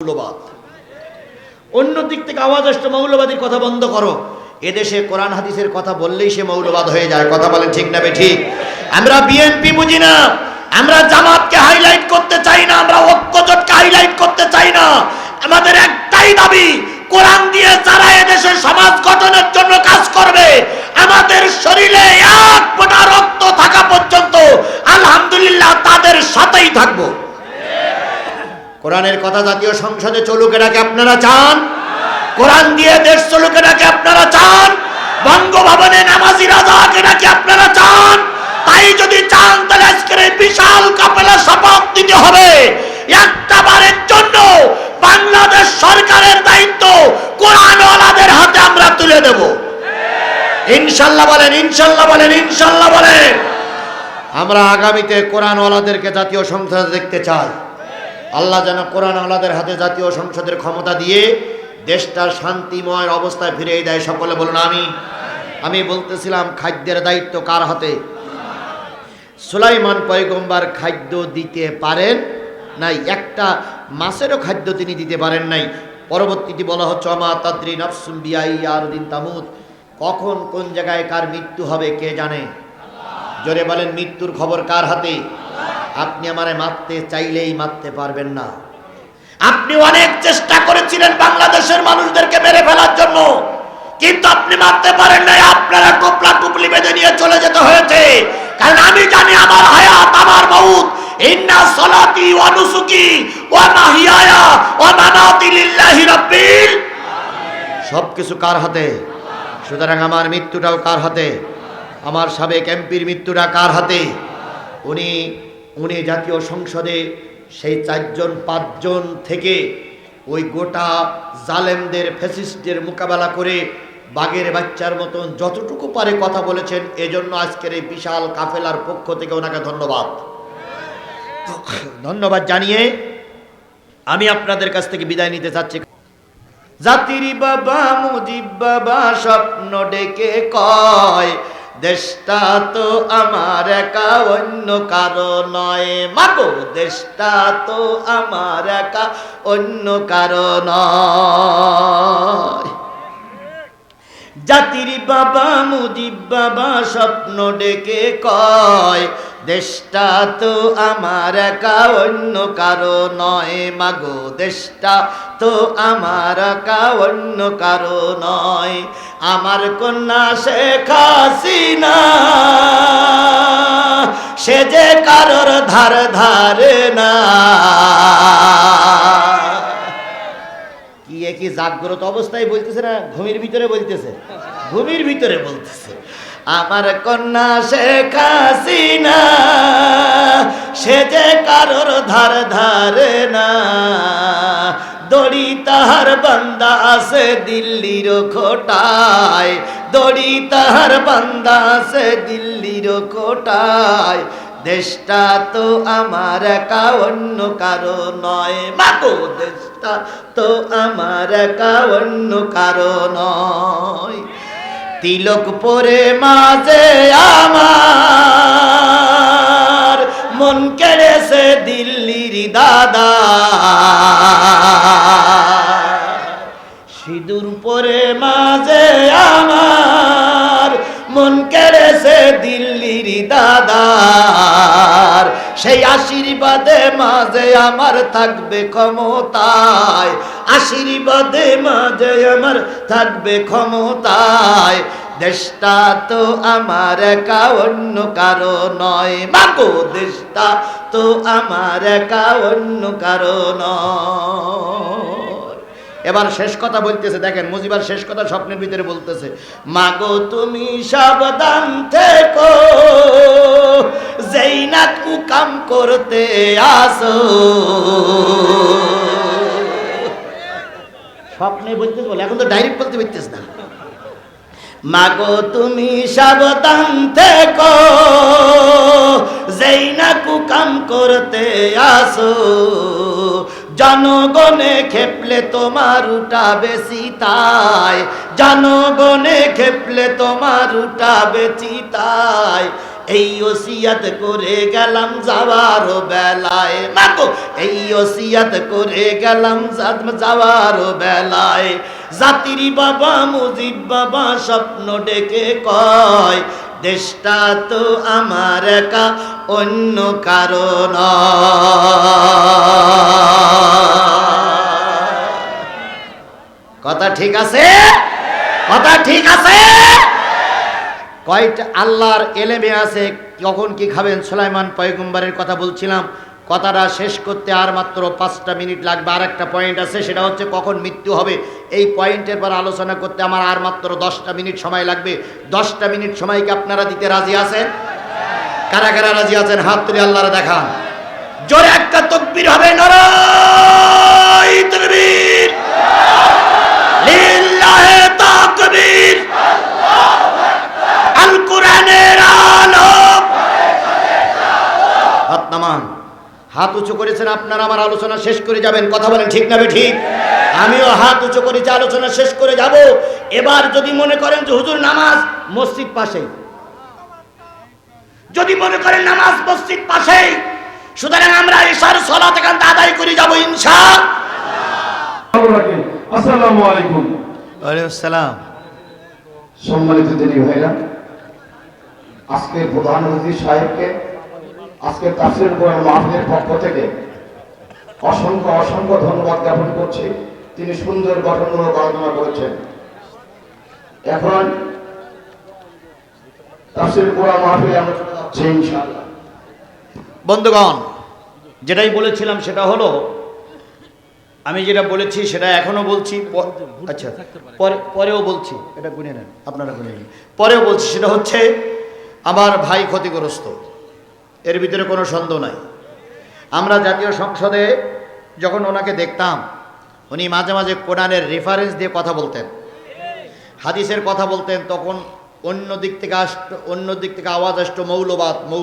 মৌলবাদ। অন্য দিক থেকে আওয়াজ আসছে মৌলবাদীর কথা বন্ধ করো। এদেশে কোরআন হাদিসের কথা বললেই সে মৌলবাদ হয়ে যায়, কথা বলেন ঠিক না ঠিক আমরা বিএনপি বুঝি না, আমরা জামাতকে হাইলাইট করতে চাই না, আমরা ঐক্যজোটকে হাইলাইট করতে চাই না। আমাদের একটাই দাবি, কোরআন দিয়ে যারা এদেশের সমাজ গঠনের জন্য কাজ করবে, আমাদের শরীরে এক ফোঁটা রক্ত থাকা পর্যন্ত, আলহামদুলিল্লাহ তাদের সাথেই থাকব। কোরআনের কথা জাতীয় সংসদে চলুক এটাকে আপনারা চান? কোরআন দিয়ে দেশ চলুক এটাকে আপনারা চান? বঙ্গভবনে নামাজি রাজাক এটাকে আপনারা চান? তাই যদি চান, তাহলে আজকের এই বিশাল কাপেলা শপথ দিতে হবে। একটা বারের জন্য বাংলাদেশ সরকারের দায়িত্ব কোরআনওয়ালাদের হাতে আমরা তুলে দেব। ইনশাল্লাহ বলেন ইনশাল্লাহ বলেন ইনশাল্লাহ বলেন। আমরা আগামীতে কোরআনওয়ালাদেরকে জাতীয় সংসদে দেখতে চাই। আল্লাহ যেন কোরআন আল্লাদের হাতে জাতীয় সংসদের ক্ষমতা দিয়ে দেশটা শান্তিময় অবস্থায় ফিরিয়ে দেয়। সকলে বলুন আমি আমি বলতেছিলাম, খাদ্যের দায়িত্ব কার হাতে? সুলাইমান পয়গম্বার খাদ্য দিতে পারেন নাই, একটা মাছেরও খাদ্য তিনি দিতে পারেন নাই। পরবর্তীতে বলা হচ্ছে, অমা তাদ্রি নফসুম বিআই আর দিন তামুদ কখন, কোন জায়গায় কার মৃত্যু হবে, কে জানে? জোরে বলেন, মৃত্যুর খবর কার হাতে? আপনি আমারে মারতে চাইলেই মারতে পারবেন না। আপনি অনেক চেষ্টা করেছিলেন বাংলাদেশের মানুষদেরকে মেরে ফেলার জন্য, কিন্তু আপনি মারতে পারেন নাই, আপনারা টুপলা টুপলি বেঁধে নিয়ে চলে যেতে হয়েছে। কারণ আমি জানি আমার হায়াত, আমার ইন্না সলাতি সবকিছু কার হাতে? সুতরাং আমার মৃত্যুটাও কার হাতে? আমার সাবেক এমপির মৃত্যুটা কার হাতে? উনি উনি জাতীয় সংসদে সেই চারজন, পাঁচজন থেকে ওই গোটা জালেমদের, ফ্যাসিস্টদের মোকাবেলা করে বাঘের বাচ্চার মতন যতটুকু পারে কথা বলেছেন, এজন্য আজকের এই বিশাল কাফেলার পক্ষ থেকে ওনাকে ধন্যবাদ। ধন্যবাদ জানিয়ে আমি আপনাদের কাছ থেকে বিদায় নিতে চাচ্ছি। জাতির বাবা, মুজিব বাবা, স্বপ্ন ডেকে কয় দেশটা তো আমার একা, অন্য কারও নয়। মাগো, দেশটা তো আমার একা, অন্য কারও নয়। জাতির বাবা মুজিব বাবা স্বপ্ন ডেকে কয়, দেশটা তো আমার একা, অন্য কারও নয় মাগো। দেশটা তো আমার একা, অন্য কারও নয়। আমার কন্যা শেখ হাসিনা, সে যে কারোর ধার ধারে না। জাগ্রত অবস্থায় বলতেছে না, ঘুমির ভিতরে বলতেছে। ঘুমির ভিতরে বলতেছে, আমার কন্যা শেখ হাসিনা, সে যে কারোর ধার ধারে না। দড়ি তাহার বান্দা আছে দিল্লির খোটায় দড়ি তাহার বান্দা আছে দিল্লির খোটায় দেশটা তো আমার একা, অন্য কারও নয়। মাগো, দেশটা তো আমার একা, অন্য কারও নয়। তিলক পরে মাঝে আমার, মন কেড়েছে দিল্লির দাদা। সিঁদুর পরে মাঝে আমার, মন কেড়েছে দিল্লির দাদার। সেই আশীর্বাদে মাঝে আমার থাকবে ক্ষমতায়। আশীর্বাদে মাঝে আমার থাকবে ক্ষমতায়। দেশটা তো আমার একা, অন্য কারও নয়। মাগো, দেশটা তো আমার একা, অন্য কারও নয়। এবার শেষ কথা বলতেছে, দেখেন মুজিবার শেষ কথা স্বপ্নের ভিতরে বলতেছে, মাগো, তুমি সাবধান থেকো যেই না কুকাম করতে আসো। স্বপ্নে বলতেছে বলে, এখন তো ডাইরেক্ট বলতে পারতেছ না। মাগো, তুমি সাবধান থেকো যেই না কুকাম করতে আসো। জনগণে খেপলে তোমার উঠাবে সীতায় জনগণে খেপলে তোমার উঠাবে চিতায় এই ওসিয়াত করে গেলাম যাওয়ার বেলায়। মাগো, এই ওসিয়াত করে গেলাম যাওয়ার বেলায়। জাতির বাবা, মুজিব বাবা স্বপ্ন ডেকে কয় দেশটা তো আমার একা, অন্য কারণ কথা ঠিক আছে? কথা ঠিক আছে? কয়টা আল্লাহর এলেমে আছে, কখন কি খাবেন? সোলাইমান পয়গম্বরের কথা বলছিলাম। কথাটা শেষ করতে আর মাত্র পাঁচটা মিনিট লাগবে। আর একটা পয়েন্ট আছে, সেটা হচ্ছে কখন মৃত্যু হবে। এই পয়েন্টের পর আলোচনা করতে আমার আর মাত্র দশটা মিনিট সময় লাগবে। দশটা মিনিট সময় কি আপনারা দিতে রাজি আছেন? কারা কারা রাজি আছেন? হাত তুলে আল্লাহরা দেখান। জোরে একটা তকবির হবে নরাই তাকবীর আল কোরআনের আলো হাত নামান হাত উঁচু করেছেন আপনারা আমার আলোচনা শেষ করে যাবেন। কথা বলেন ঠিক না ঠিক? আমিও হাত উঁচু করেছি আলোচনা শেষ করে যাব এবার যদি মনে করেন যে হুজুর নামাজ মসজিদ পাশেই। যদি মনে করেন নামাজ মসজিদ পাশেই সুতরাং আমরা ঈশার সলাত এখান আদায় করে যাব ইনশা আসসালামু আলাইকুম। ওয়ালাইকুম আসসালাম সম্মানিত দিনী ভাইরা আজকে প্রধান অতিথি সাহেবকে আজকে তাফসির কোরআন মাহফিলের পক্ষ থেকে অসংখ্য অসংখ্য ধন্যবাদ জ্ঞাপন করছি। তিনি সুন্দর গঠনমূলক আলোচনা করেছেন। এখন তাফসির কোরআন মাহফিলে যাচ্ছি ইনশাআল্লাহ। বন্ধুগণ, যেটাই বলেছিলাম সেটা হলো, আমি যেটা বলেছি সেটা এখনও বলছি আচ্ছা পরে, পরেও বলছি, এটা গুনে নেন, আপনারা গুনে নিন। পরেও বলছি, সেটা হচ্ছে, আমার ভাই ক্ষতিগ্রস্ত। এর ভিতরে কোনো সন্দেহ নাই। আমরা জাতীয় সংসদে যখন ওনাকে দেখতাম, উনি মাঝে মাঝে কোরআনের রেফারেন্স দিয়ে কথা বলতেন। হাদিসের কথা বলতেন, তখন অন্য দিক থেকে আসতো, অন্য দিক থেকে আওয়াজ আসতো মৌলবাদ